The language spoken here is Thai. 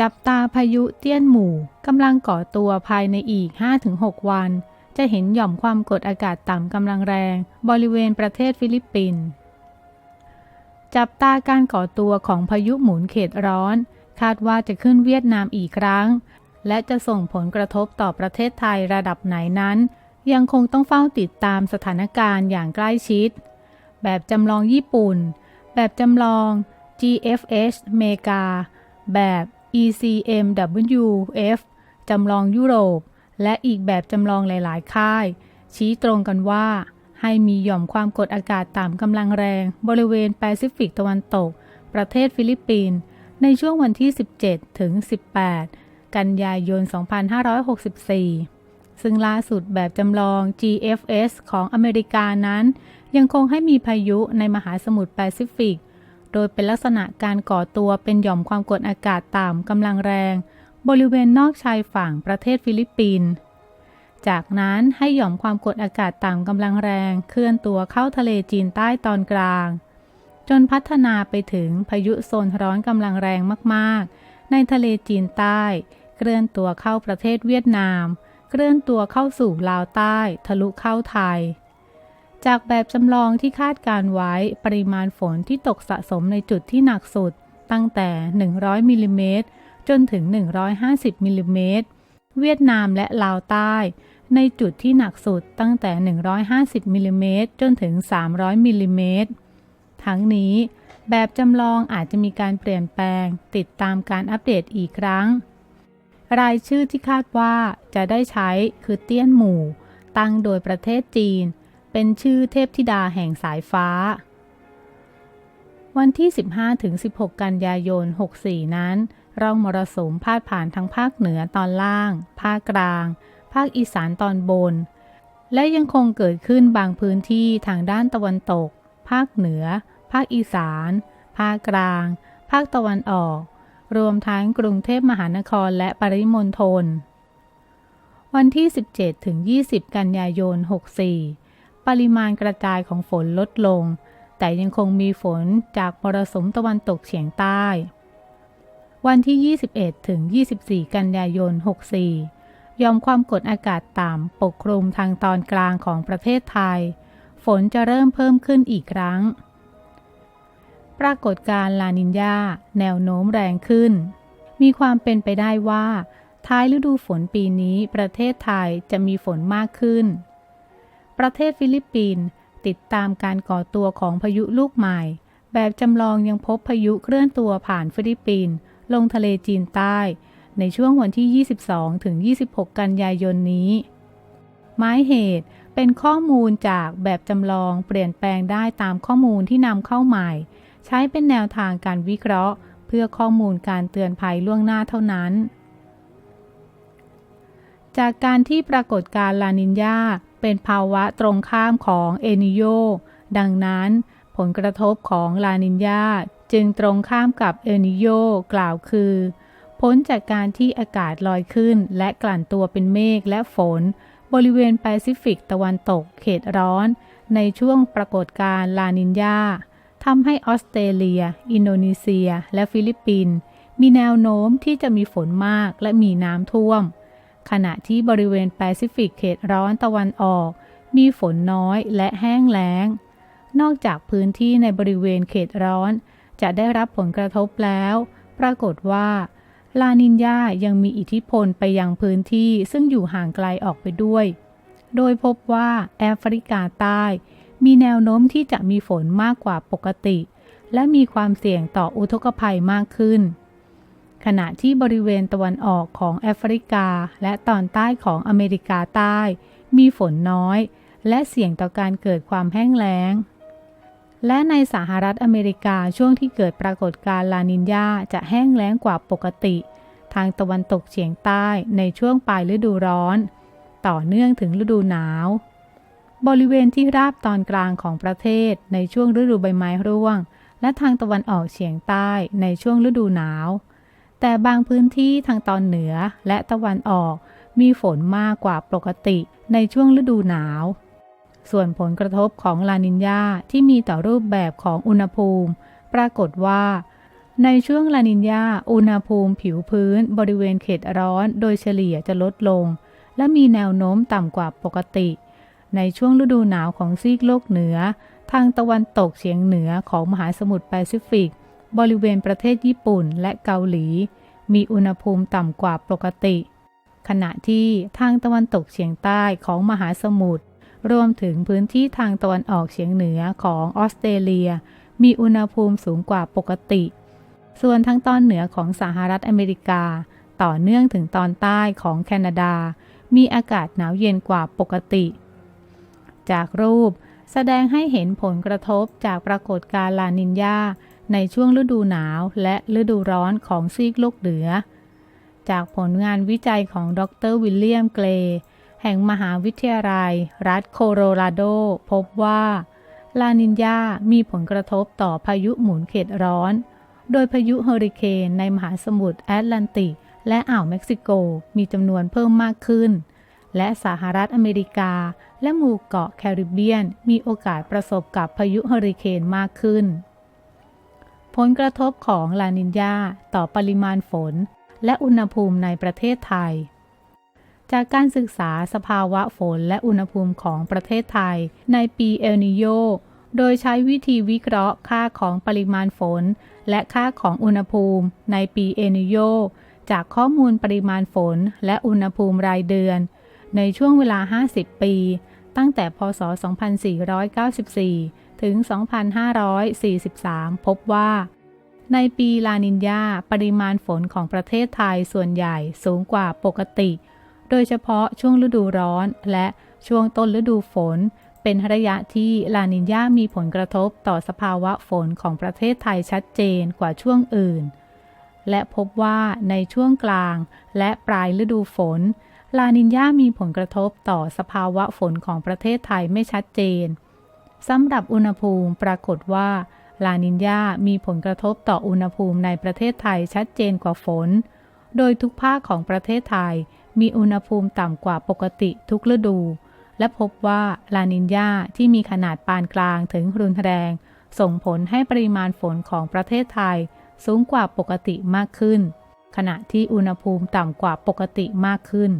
จับตาพายุเตี้ยนหมู่กำลังก่อตัวภายในอีก 5-6 วัน จะเห็นหย่อมความกดอากาศต่ำกำลังแรง บริเวณประเทศฟิลิปปินส์จับตาการก่อตัวของพายุหมุนเขตร้อน คาดว่าจะขึ้นเวียดนามอีกครั้ง และจะส่งผลกระทบต่อประเทศไทยระดับไหนนั้น ยังคงต้องเฝ้าติดตามสถานการณ์อย่างใกล้ชิด แบบจำลองญี่ปุ่น แบบจำลอง GFH เมกา แบบ ECMWF จำลองยุโรป และอีกแบบจำลองหลาย ๆ ค่าย ชี้ตรงกันว่า ให้มีหย่อมความกดอากาศต่ำกำลังแรง บริเวณแปซิฟิกตะวันตก ประเทศฟิลิปปินส์ในช่วงวันที่ 17 ถึง 18 กันยายน 2564 ซึ่งล่าสุดแบบจำลอง GFS ของอเมริกานั้น ยังคงให้มีพายุในมหาสมุทรแปซิฟิก โดยเป็นลักษณะการก่อตัวเป็นหย่อมความกดอากาศต่ำกำลังแรง บริเวณนอกชายฝั่งประเทศฟิลิปปินส์จากนั้นให้หย่อมความกดอากาศต่ำกำลังแรงเคลื่อนตัวเข้าทะเลจีนใต้ตอนกลาง จนพัฒนาไปถึงพายุโซนร้อนกำลังแรงมากๆ ในทะเลจีนใต้ เคลื่อนตัวเข้าประเทศเวียดนาม เคลื่อนตัวเข้าสู่ลาวใต้ ทะลุเข้าไทย จากแบบจำลองที่คาดการไว้ปริมาณฝนที่ตกสะสมในจุดที่หนักสุด ตั้งแต่ 100มิลลิเมตรจนถึง 150มิลลิเมตรเวียดนามและลาวใต้ ในจุดที่หนักสุดตั้งแต่ 150มิลลิเมตรจนถึง 300มิลลิเมตรทั้งนี้ แบบจำลองอาจจะมีการเปลี่ยนแปลง ติดตามการอัปเดตอีกครั้ง รายชื่อที่คาดว่าจะได้ใช้คือเตี้ยนหมู่ ตั้งโดยประเทศจีน เป็นชื่อเทพธิดาแห่งสายฟ้า วันที่ 15-16กันยายน 64 นั้น ร่องมรสุมพาดผ่านทั้งภาคเหนือตอนล่าง ภาคกลาง ภาคอีสานตอนบน และยังคงเกิดขึ้นบางพื้นที่ทางด้านตะวันตก ภาคเหนือ ภาคอีสาน ภาคกลาง ภาคตะวันออก รวมทั้งกรุงเทพมหานครและปริมณฑลวันที่ 17ถึง20 กันยายน 64 ปริมาณกระจายของฝนลดลง แต่ยังคงมีฝนจากมรสุมตะวันตกเฉียงใต้ วันที่ 21 ถึง 24 กันยายน 64 ยอมความกดอากาศต่ำปกคลุมทางตอนกลางของประเทศไทย ฝนจะเริ่มเพิ่มขึ้นอีกครั้ง ปรากฏการณ์ลานินยาแนวโน้มแรงขึ้น มีความเป็นไปได้ว่า ท้ายฤดูฝนปีนี้ประเทศไทยจะมีฝนมากขึ้น ประเทศฟิลิปปินส์ติดตามการก่อตัวของพายุลูกใหม่ แบบจำลองยังพบพายุเคลื่อนตัวผ่านฟิลิปปินส์ลงทะเลจีนใต้ ในช่วงวันที่ 22 ถึง 26 กันยายนนี้ หมายเหตุเป็นข้อมูลจากแบบจำลองเปลี่ยนแปลงได้ตามข้อมูลที่นำเข้าใหม่ ใช้เป็นแนวทางการวิเคราะห์ เพื่อข้อมูลการเตือนภัยล่วงหน้าเท่านั้น จากการที่ปรากฏการลานินยา เป็นภาวะตรงข้ามของเอนิโย ดังนั้น ผลกระทบของลานินยาจึงตรงข้ามกับเอนิโยกล่าวคือพ้นจากการที่อากาศลอยขึ้น และกลั่นตัวเป็นเมฆและฝน บริเวณแปซิฟิกตะวันตกเขตร้อน ในช่วงปรากฏการ์ลานินยาทำให้ออสเตรเลีย อินโดนีเซีย และฟิลิปปินส์มีแนวโน้มที่จะมีฝนมากและมีน้ำท่วม ขณะที่บริเวณแปซิฟิกเขตร้อนตะวันออก มีฝนน้อยและแห้งแล้ง นอกจากพื้นที่ในบริเวณเขตร้อน จะได้รับผลกระทบแล้ว ปรากฏว่าลานินยายังมีอิทธิพลไปยังพื้นที่ซึ่งอยู่ห่างไกลออกไปด้วย โดยพบว่าแอฟริกาใต้ มีแนวโน้มที่จะมีฝนมากกว่าปกติ และมีความเสี่ยงต่ออุทกภัยมากขึ้น ขณะที่บริเวณตะวันออกของแอฟริกา และตอนใต้ของอเมริกาใต้ มีฝนน้อย และเสี่ยงต่อการเกิดความแห้งแล้ง และในสหรัฐอเมริกาช่วงที่เกิดปรากฏการณ์ลานินยาจะแห้งแล้งกว่าปกติ ทางตะวันตกเฉียงใต้ในช่วงปลายฤดูร้อน ต่อเนื่องถึงฤดูหนาว บริเวณที่ราบตอนกลางของประเทศในช่วงฤดูใบไม้ร่วง และทางตะวันออกเฉียงใต้ในช่วงฤดูหนาว แต่บางพื้นที่ทางตอนเหนือและตะวันออก มีฝนมากกว่าปกติในช่วงฤดูหนาว ส่วนผลกระทบของลานินยาที่มีต่อรูปแบบของอุณหภูมิ ปรากฏว่า ในช่วงลานินยาอุณหภูมิผิวพื้นบริเวณเขตร้อนโดยเฉลี่ยจะลดลง และมีแนวโน้มต่ำกว่าปกติ ในช่วงฤดูหนาวของซีกโลกเหนือ ทางตะวันตกเฉียงเหนือของมหาสมุทรแปซิฟิก บริเวณประเทศญี่ปุ่นและเกาหลี มีอุณหภูมิต่ำกว่าปกติ ขณะที่ทางตะวันตกเฉียงใต้ของมหาสมุทรรวมถึงพื้นที่ทางตะวันออกเฉียงเหนือของออสเตรเลีย มีอุณหภูมิสูงกว่าปกติ ส่วนทางตอนเหนือของสหรัฐอเมริกา ต่อเนื่องถึงตอนใต้ของแคนาดา มีอากาศหนาวเย็นกว่าปกติ จากรูปแสดงให้เห็นผลกระทบจากปรากฏการณ์ลานินยา ในช่วงฤดูหนาวและฤดูร้อนของซีกโลกเหนือ จากผลงานวิจัยของดรวิลเลียมเกรย์แห่งมหาวิทยาลัย รัฐโคโลราโด พบว่า ลานินยามีผลกระทบต่อพายุหมุนเขตร้อน โดยพายุเฮอริเคนในมหาสมุทรแอตแลนติก และอ่าวเม็กซิโกมีจำนวนเพิ่มมากขึ้น และสหรัฐอเมริกา และหมู่เกาะแคริบเบียน มีโอกาสประสบกับพายุเฮอริเคนมากขึ้น ผลกระทบของลานินยาต่อปริมาณฝน และอุณหภูมิในประเทศไทย จากการศึกษาสภาวะฝนและอุณหภูมิของประเทศไทย ในปีเอลนิโยโดยใช้วิธีวิเคราะห์ค่าของปริมาณฝน และค่าของอุณหภูมิในปีเอลนิโยจากข้อมูลปริมาณฝนและอุณหภูมิรายเดือน ในช่วงเวลา 50 ปี ตั้งแต่พศ 2494 ถึง 2543 พบว่า ในปีลานินยาปริมาณฝนของประเทศไทยส่วนใหญ่สูงกว่าปกติ โดยเฉพาะช่วงฤดูร้อนและช่วงต้นฤดูฝน เป็นระยะที่ลานินยามีผลกระทบต่อสภาวะฝนของประเทศไทยชัดเจนกว่าช่วงอื่น และพบว่าในช่วงกลางและปลายฤดูฝนลานินยามีผลกระทบต่อสภาวะฝนของประเทศไทยไม่ชัดเจน สำหรับอุณหภูมิปรากฏว่าลานินยามีผลกระทบต่ออุณหภูมิในประเทศไทยชัดเจนกว่าฝน โดยทุกภาคของประเทศไทยมีอุณหภูมิต่ำกว่าปกติทุกฤดู และพบว่าลานินยาที่มีขนาดปานกลางถึงรุนแรง ส่งผลให้ปริมาณฝนของประเทศไทยสูงกว่าปกติมากขึ้น ขณะที่อุณหภูมิต่ำกว่าปกติมากขึ้น